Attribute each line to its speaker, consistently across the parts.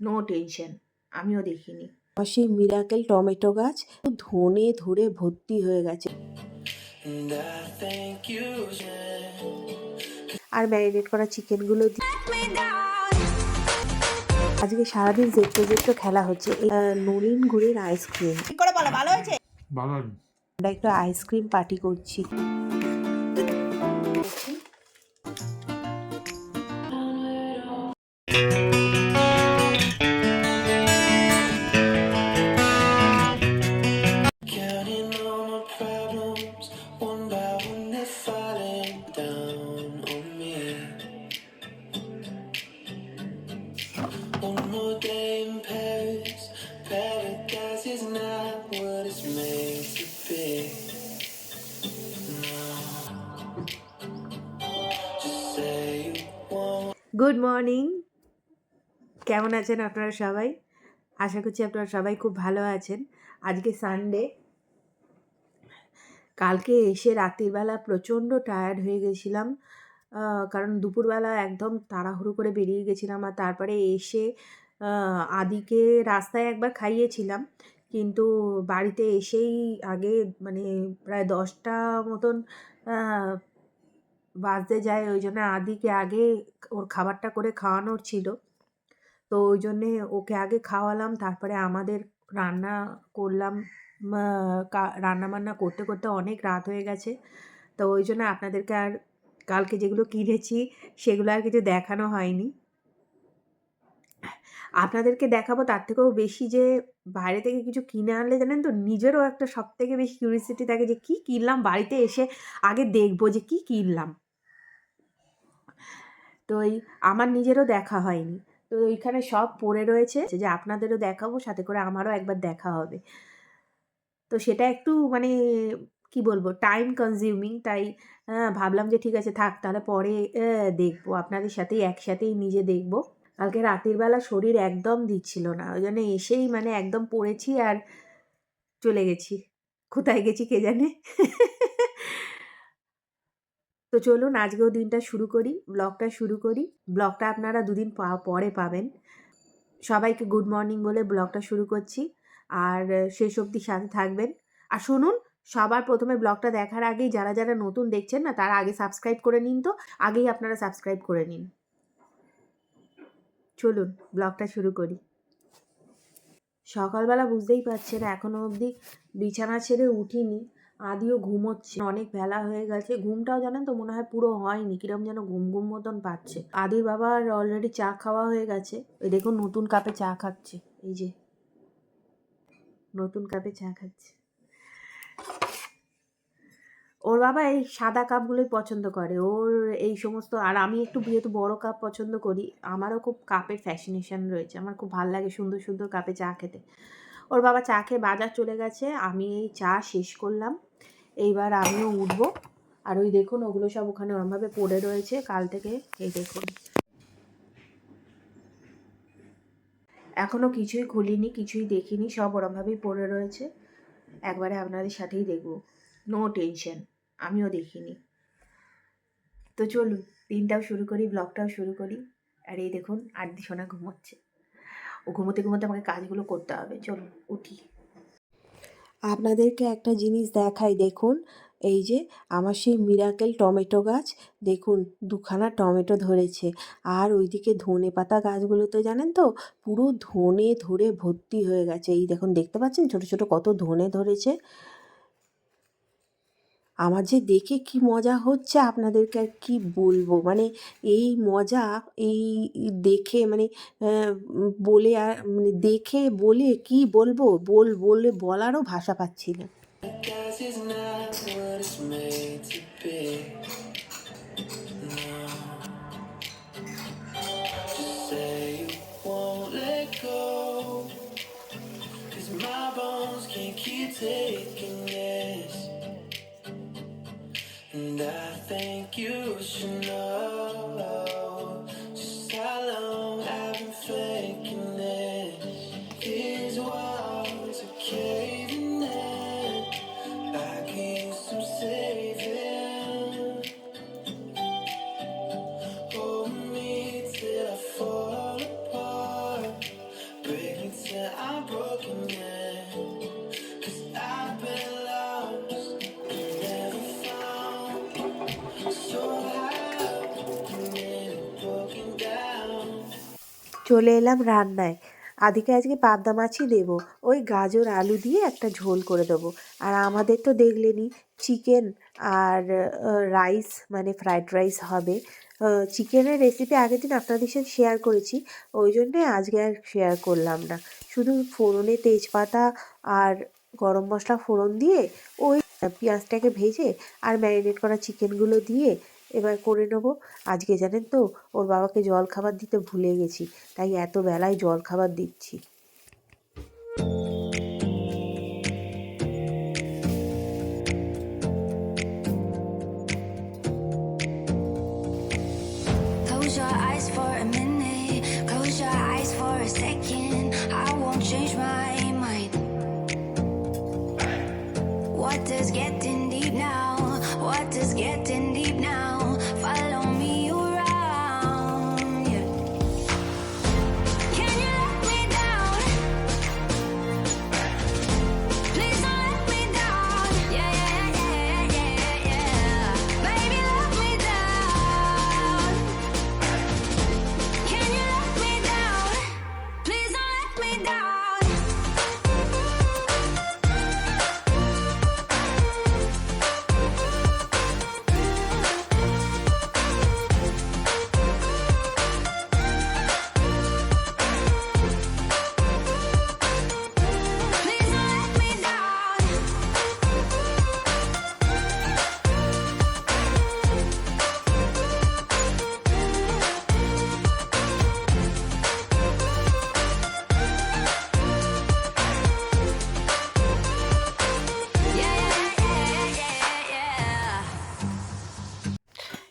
Speaker 1: No tension আমিও দেখিনি।
Speaker 2: সেই মিরাকেল টমেটো গাছ ধনে ধরে ভর্তি হয়ে গেছে. আর ম্যারিনেট করা চিকেনগুলো আজকে সারাদিন জেট্টো জেট্টো খেলা হচ্ছে। নলিন গুড়ের আইসক্রিম
Speaker 3: ভালো হয়নি।
Speaker 2: আমরা একটু আইসক্রিম পার্টি করছি।
Speaker 1: মর্নিং। কেমন আছেন আপনারা সবাই? আশা করছি আপনারা সবাই খুব ভালো আছেন। আজকে সানডে কালকে এসে রাত্রিবেলা প্রচণ্ড টায়ার্ড হয়ে গেছিলাম। কারণ দুপুরবেলা একদম তাড়াহুড়ো করে বেরিয়ে গেছিলাম আর তারপরে এসে আদিকে রাস্তায় একবার খাইয়েছিলাম। কিন্তু বাড়িতে এসেই আগে মানে প্রায় দশটা মতন বাজতে যায়, ওই জন্য আদিকে আগে ওর খাবারটা করে খাওয়ানোর ছিল। তো ওই জন্যে ওকে আগে খাওয়ালাম, তারপরে আমাদের রান্না করলাম রান্না বান্না করতে করতে অনেক রাত হয়ে গেছে। তো ওই জন্য আপনাদেরকে আর কালকে যেগুলো কিনেছি, সেগুলো আর কিছু দেখানো হয়নি। আপনাদেরকে দেখাবো তার থেকেও বেশি যে, বাইরে থেকে কিছু কিনে আনলে জানেন তো, নিজেরও একটা সব থেকে বেশি কিউরিসিটি থাকে যে, কী কিনলাম? বাড়িতে এসে আগে দেখব যে, কী কিনলাম? তো এই আমার নিজেরও দেখা হয়নি। তো ওইখানে সব পড়ে রয়েছে যে আপনাদেরও দেখাবো সাথে করে আমারও একবার দেখা হবে। তো সেটা একটু মানে কি বলব টাইম কনজিউমিং তাই আহ, ভাবলাম যে ঠিক আছে থাক তাহলে পরে দেখব। আপনাদের সাথেই একসাথেই নিজে দেখব। কালকে রাতের বেলা শরীর একদম দিচ্ছিল না ওই জন্য এসেই মানে একদম পড়েছি আর চলে গেছি। কোথায় গেছি কে জানে? তো চলুন আজকেও দিনটা শুরু করি, ব্লগটা শুরু করি। ব্লগটা আপনারা দুদিন পরে পাবেন। সবাইকে গুড মর্নিং বলে ব্লগটা শুরু করছি। আর শেষ অবধি সাথে থাকবেন। আর শুনুন, সবার প্রথমে ব্লগটা দেখার আগেই যারা যারা নতুন দেখছেন না, তারা আগে সাবস্ক্রাইব করে নিন তো। আগেই আপনারা সাবস্ক্রাইব করে নিন। চলুন, ব্লগটা শুরু করি। সকালবেলা বুঝতেই পারছেন, এখনও অবধি বিছানা ছেড়ে উঠিনি। আদিও ঘুমোচ্ছে। অনেক বেলা হয়ে গেছে। ঘুমটাও জানেন তো মনে হয় পুরো হয়নি। কিরম যেন ঘুম ঘুম মতন পাচ্ছে। আদির বাবার অলরেডি চা খাওয়া হয়ে গেছে। ওই দেখুন নতুন কাপে চা খাচ্ছে। এই যে, নতুন কাপে চা খাচ্ছে। ওর বাবা এই সাদা কাপগুলোই পছন্দ করে। ওর এই সমস্ত, আর আমি একটু যেহেতু বড় কাপ পছন্দ করি, আমারও খুব কাপের ফ্যাসিনেশন রয়েছে। আমার খুব ভালো লাগে সুন্দর সুন্দর কাপে চা খেতে। ওর বাবা চা খেয়ে বাজার চলে গেছে, আমি এই চা শেষ করলাম। এইবার আমিও উঠবো। আর ওই দেখুন, ওগুলো সব ওখানে ওরমভাবে পড়ে রয়েছে, কাল থেকে এই দেখুন। এখনও কিছুই খুলিনি, কিছুই দেখিনি, সব ওরমভাবেই পড়ে রয়েছে। একবারে আপনাদের সাথেই দেখব। নো টেনশন আমিও দেখিনি। তো চলুন, দিনটাও শুরু করি ব্লগটাও শুরু করি। আর এই দেখুন আড্ডি সোনা ঘুমোচ্ছে। ঘুমোতে ঘুমোতে আমাকে কাজগুলো করতে হবে। চলো, উঠি।
Speaker 2: আপনাদেরকে একটা জিনিস দেখাই, দেখুন। এই যে, আমার সেই মিরাকেল টমেটো গাছ, দেখুন, দুখানা টমেটো ধরেছে। আর ওইদিকে ধনে পাতা গাছগুলো তো জানেন তো, পুরো ধনে ধরে ভর্তি হয়ে গেছে। এই দেখুন, দেখতে পাচ্ছেন? ছোট ছোট কত ধনে ধরেছে। আমার যে দেখে কি মজা হচ্ছে আপনাদেরকে আর কি বলব? মানে এই মজা, এই দেখে মানে বলে আর মানে দেখে, বলে কি বলব? বল, বলে বলারও ভাষা পাচ্ছি না।
Speaker 1: চলে এলাম রান্নায়। আদিকে আজকে পাবদা মাছই দেবো। ওই গাজর, আলু দিয়ে একটা ঝোল করে দেবো। আর আমাদের তো দেখলেনি চিকেন আর রাইস মানে ফ্রাইড রাইস হবে। চিকেনের রেসিপি আগের দিন আপনাদের সাথে শেয়ার করেছি। ওই জন্যে আজকে আর শেয়ার করলাম না। শুধু ফোড়নে তেজপাতা আর গরম মশলা ফোড়ন দিয়ে ওই, পেঁয়াজটাকে ভেজে আর ম্যারিনেট করা চিকেনগুলো দিয়ে এবার করে নেব। আজকে জানেন তো, ওর বাবাকে জল খাবার দিতে ভুলে গেছি, তাই এত বেলায় জল খাবার দিচ্ছি।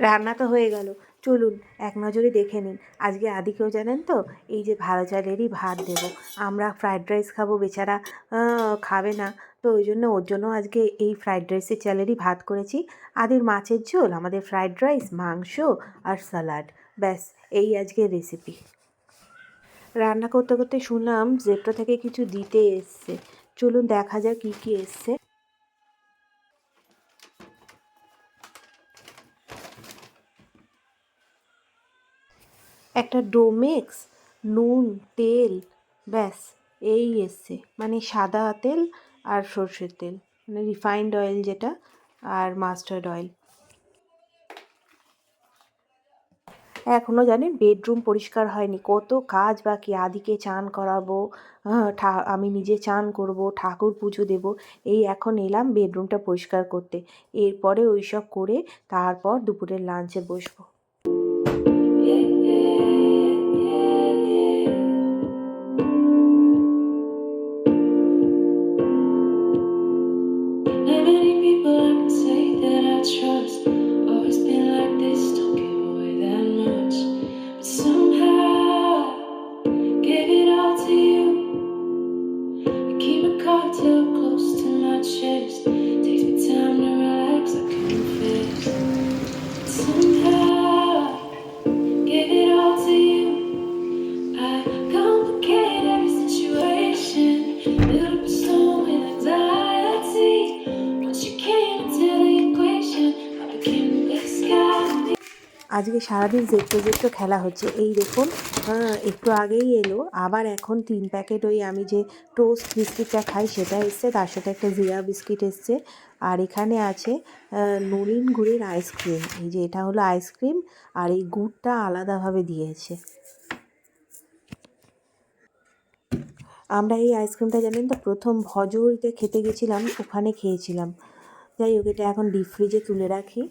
Speaker 1: রান্না তো হয়ে গেল। চলুন, এক নজরে দেখে নিন আজকে আদিকেও জানেন তো, এই যে ভালো চালেরই ভাত দেব। আমরা ফ্রাইড রাইস খাব, বেচারা খাবে না। তো ওই জন্য, ওর জন্য আজকে এই ফ্রাইড রাইসের চালেরই ভাত করেছি। আদির মাছের ঝোল, আমাদের ফ্রাইড রাইস মাংস আর স্যালাড ব্যাস, এই আজকের রেসিপি রান্না করতে করতে শুনলাম জেপ্টো থেকে কিছু দিতে এসছে। চলুন দেখা যাক কী কী এসছে। একটা ডোমেক্স, নুন, তেল, ব্যাস, এই এসছে। মানে সাদা তেল আর সর্ষের তেল। মানে রিফাইন্ড অয়েল যেটা আর মাস্টার্ড অয়েল এখনও জানেন বেডরুম পরিষ্কার হয়নি। কত কাজ বাকি। আদিকে চান করাবো আমি নিজে চান করব, ঠাকুর পুজো দেব। এই এখন এলাম বেডরুমটা পরিষ্কার করতে। এরপরে ওইসব করে তারপর দুপুরের লাঞ্চে বসবো। আজকে সারাদিন জেপ্টো জেপ্টো খেলা হচ্ছে। এই দেখুন হ্যাঁ, একটু আগেই এলো আবার এখন তিন প্যাকেট ওই আমি যে টোস্ট বিস্কিটটা খাই সেটা এসছে তার সাথে একটা জিরা বিস্কিট এসছে। আর এখানে আছে নলিন গুড়ের আইসক্রিম এই যে এটা হলো আইসক্রিম আর এই গুড়টা আলাদাভাবে দিয়েছে। আমরা এই আইসক্রিমটা জানেন তো প্রথম ভজরিতে খেতে গেছিলাম ওখানে খেয়েছিলাম। যাই হোক এটা এখন ডিপ ফ্রিজে তুলে রাখি।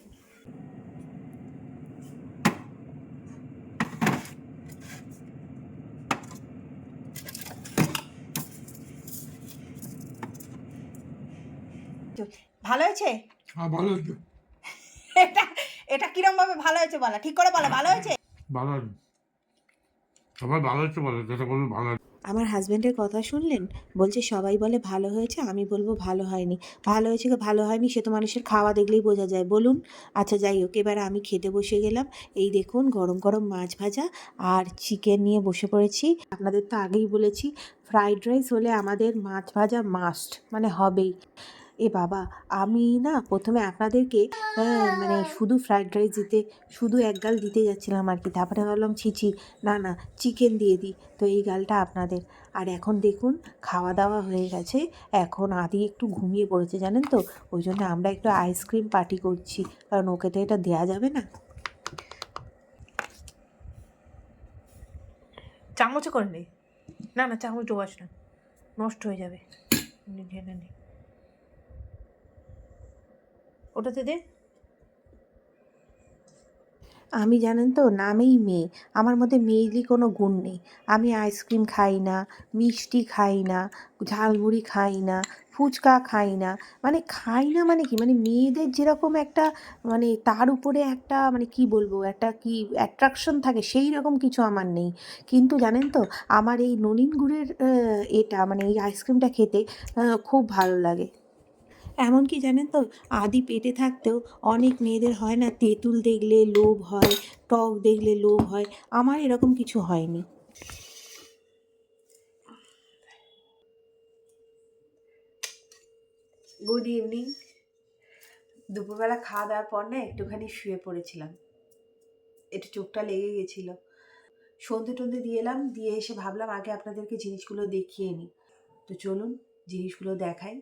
Speaker 4: ভালো হয়েছে?
Speaker 3: হ্যাঁ ভালো হয়েছে।
Speaker 4: এটা এটা কিরম ভাবে ভালো হয়েছে বলা? ঠিক করে বলো ভালো হয়েছে?
Speaker 3: ভালো হয়েছে সবাই ভালো হচ্ছে বলে যেটা বলবে ভালো
Speaker 1: আমার হাজব্যান্ডের কথা শুনলেন? বলছে সবাই বলে ভালো হয়েছে আমি বলব ভালো হয়নি। ভালো হয়েছে কি ভালো হয়নি সে তো মানুষের খাওয়া দেখলেই বোঝা যায়। বলুন। আচ্ছা যাই হোক এবার আমি খেতে বসে গেলাম। এই দেখুন গরম গরম মাছ ভাজা আর চিকেন নিয়ে বসে পড়েছি। আপনাদের তো আগেই বলেছি ফ্রাইড রাইস হলে আমাদের মাছ ভাজা মাস্ট মানে হবেই। এ বাবা, আমি না প্রথমে আপনাদেরকে মানে শুধু ফ্রাইড রাইস দিতে, শুধু এক গাল দিতে যাচ্ছিলাম আর কি তারপরে ভাবলাম ছিছি না না চিকেন দিয়ে দিই। তো এই গালটা আপনাদের। আর এখন দেখুন, খাওয়া দাওয়া হয়ে গেছে। এখন আদি একটু ঘুমিয়ে পড়েছে, জানেন তো? ওই জন্য আমরা একটু আইসক্রিম পার্টি করছি। কারণ ওকে তো এটা দেওয়া যাবে না।
Speaker 4: চামচে করে নে। না না, চামচ ডোবাস না। নষ্ট হয়ে যাবে। ঢেলে নে। ওটাতে দে।
Speaker 1: আমি জানেন তো, নামেই মেয়ে। আমার মধ্যে মেয়েলি কোনো গুণ নেই। আমি আইসক্রিম খাই না, মিষ্টি খাই না, ঝালমুড়ি খাই না, ফুচকা খাই না। মানে খাই না মানে কি? মানে মেয়েদের যেরকম একটা মানে তার উপরে একটা মানে কি বলব, একটা কি অ্যাট্রাকশন থাকে, সেই রকম কিছু আমার নেই। কিন্তু জানেন তো, আমার এই ননিন গুড়ের এটা মানে এই আইসক্রিমটা খেতে খুব ভালো লাগে। এমনকি জানেন তো, আদি পেটে থাকতেও অনেক মেয়েদের হয় না, তেঁতুল দেখলে লোভ হয়, টক দেখলে লোভ হয়, আমার এরকম কিছু হয়নি।
Speaker 4: গুড ইভিনিং দুপুরবেলা খাওয়া দাওয়ার পর না একটুখানি শুয়ে পড়েছিলাম। একটু চোখটা লেগে গেছিল। সন্ধে টন্ধে দিয়ে এলাম, দিয়ে এসে ভাবলাম আগে আপনাদেরকে জিনিসগুলো দেখিয়ে নিই। তো চলুন জিনিসগুলো দেখাই।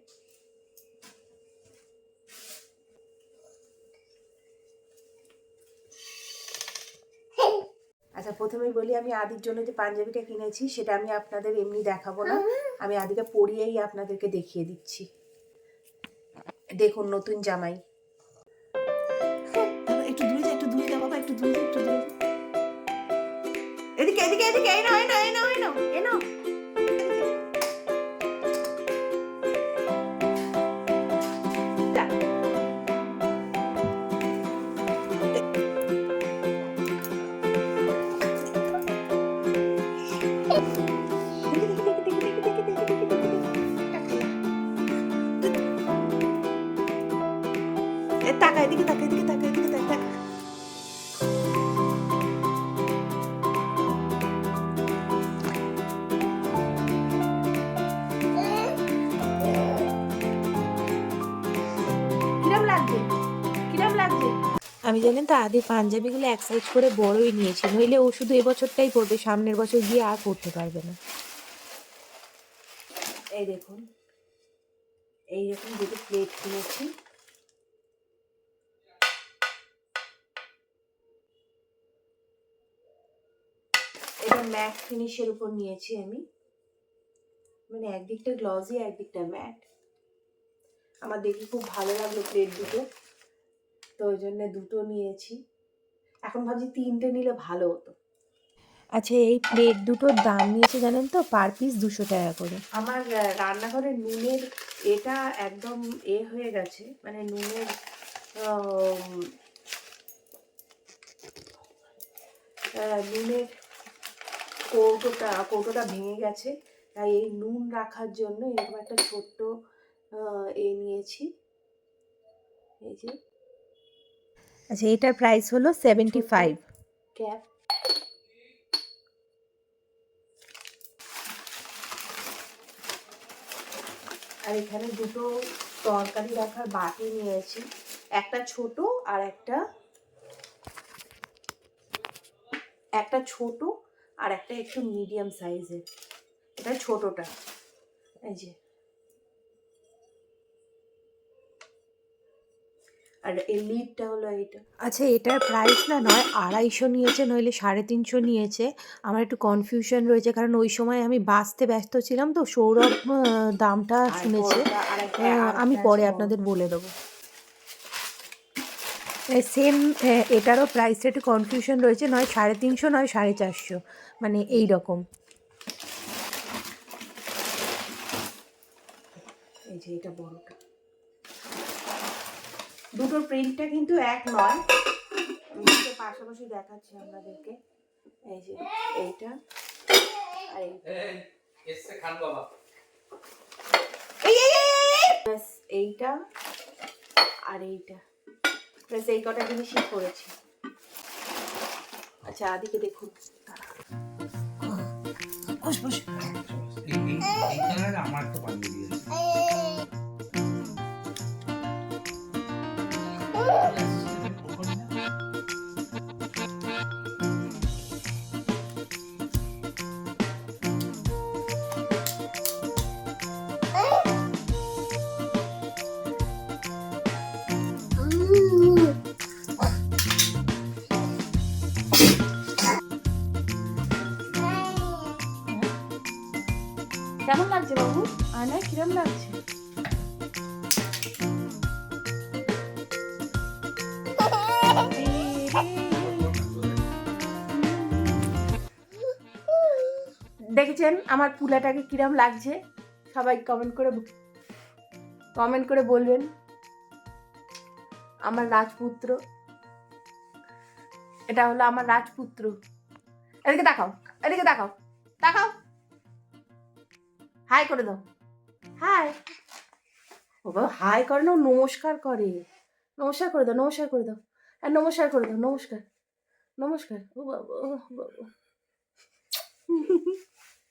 Speaker 4: আচ্ছা প্রথমেই বলি আমি আদির জন্য যে পাঞ্জাবিটা কিনেছি সেটা আমি আপনাদের এমনি দেখাবো না। আমি আদিকে পরিয়েই আপনাদেরকে দেখিয়ে দিচ্ছি। দেখুন নতুন জামাই।
Speaker 1: আমি জানেন তো আদি পাঞ্জাবিগুলো এক সাইজ করে বড়ই নিয়েছি, নইলে ও শুধু এবছরটাই পরবে সামনের বছর গিয়ে আর পরতে পারবে না।
Speaker 4: এই দেখুন, এইরকম দুটো প্লেট কিনেছি। এটা ম্যাট ফিনিশের উপর নিয়েছি আমি। মানে একদিকটা গ্লসি একদিকটা ম্যাট আমার দেখে খুব ভালো লাগল প্লেট দুটো। তো ওই জন্য দুটো নিয়েছি। এখন ভাবছি তিনটে নিলে ভালো হতো।
Speaker 1: আচ্ছা এই প্লেট দুটোর দাম নিয়েছে জানেন তো? পার পিস দুশো টাকা করে।
Speaker 4: আমার রান্নাঘরে নুনের এটা একদম এ হয়ে গেছে। মানে নুনের নুনের কৌটোটা কৌটোটা ভেঙে গেছে। তাই এই নুন রাখার জন্য এরকম একটা ছোট্ট এ নিয়েছি। এই যে
Speaker 1: আচ্ছা এটার প্রাইস হলো সেভেন্টি ফাইভ
Speaker 4: ক্যাপ আর এখানে দুটো তরকারি রাখার বাটি নিয়েছি, একটা ছোট আর একটা একটা ছোট আর একটা একটু মিডিয়াম সাইজের এটা ছোটটা। এই যে। আর এই লিডটা হলো এইটা।
Speaker 1: আচ্ছা এটার প্রাইস না নয় আড়াইশো নিয়েছে নইলে সাড়ে তিনশো নিয়েছে। আমার একটু কনফিউশন রয়েছে কারণ ওই সময় আমি বাঁচতে ব্যস্ত ছিলাম তো সৌরভ দামটা শুনেছে।
Speaker 4: আর
Speaker 1: আমি পরে আপনাদের বলে দেবো। সেম এটারও প্রাইসটা একটু কনফিউশন রয়েছে নয় সাড়ে তিনশো নয় সাড়ে চারশো মানে এই রকম।
Speaker 4: এই যে এটা বড়টা। দুটোর প্রিন্টটা কিন্তু এক নয়। দুটো পাশাপাশি দেখাচ্ছি আপনাদেরকে। এই যে এইটা আর এইটা আর এইটা। ব্যাস এই কটা জিনিসই করেছি। আচ্ছা আদিকে দেখুন।
Speaker 3: আমার তো পাল্টে দিয়েছে।
Speaker 4: বাবু আয়নায় কিরম লাগছে? দেখেছেন আমার পুলাটাকে কিরম লাগছে? সবাই কমেন্ট করে কমেন্ট করে বলবেন। আমার রাজপুত্র। এটা হলো আমার রাজপুত্র। এদিকে দেখাও এদিকে দেখাও দেখাও হাই করে দাও। হাই ও বাবা হাই করে না নমস্কার করে। নমস্কার করে দাও, নমস্কার করে দাও। আর নমস্কার করে দাও, নমস্কার। নমস্কার। ও বাবা ও বাবা।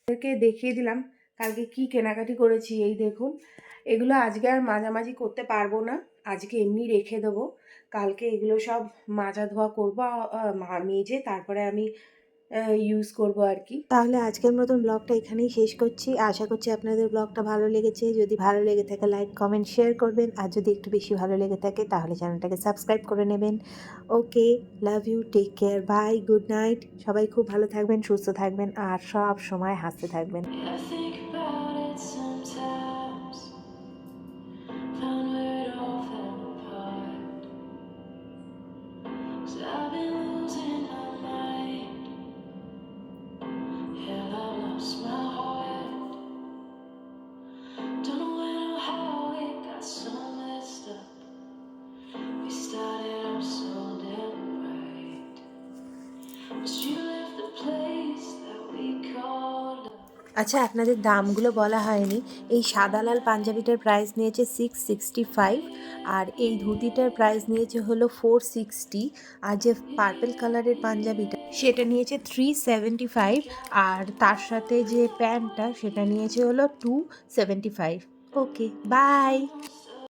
Speaker 4: ওদেরকে দেখিয়ে দিলাম কালকে কি কেনাকাটি করেছি, এই দেখুন। এগুলো আজকে আর মাঝামাঝি করতে পারব না। আজকে এমনি রেখে দেবো। কালকে এগুলো সব মাজা ধোয়া করব মেজে। তারপরে আমি ইউজ করব আর কি
Speaker 1: তাহলে আজকের মতন ব্লগটা এখানেই শেষ করছি। আশা করছি আপনাদের ব্লগটা ভালো লেগেছে। যদি ভালো লেগে থাকে লাইক কমেন্ট শেয়ার করবেন। আর যদি একটু বেশি ভালো লেগে থাকে তাহলে চ্যানেলটাকে সাবস্ক্রাইব করে নেবেন। Okay love you take care bye good night সবাই খুব ভালো থাকবেন সুস্থ থাকবেন আর সব সময় হাসতে থাকবেন। আচ্ছা আপনাদের দামগুলো বলা হয়নি। এই সাদা লাল পাঞ্জাবিটার প্রাইস নিয়েছে সিক্স সিক্সটি ফাইভ আর এই ধুতিটার প্রাইস নিয়েছে হলো ফোর সিক্সটি আর যে পার্পেল কালারের পাঞ্জাবিটা, সেটা নিয়েছে থ্রি সেভেন্টি ফাইভ আর তার সাথে যে প্যান্টটা সেটা নিয়েছে হলো two seventy five okay bye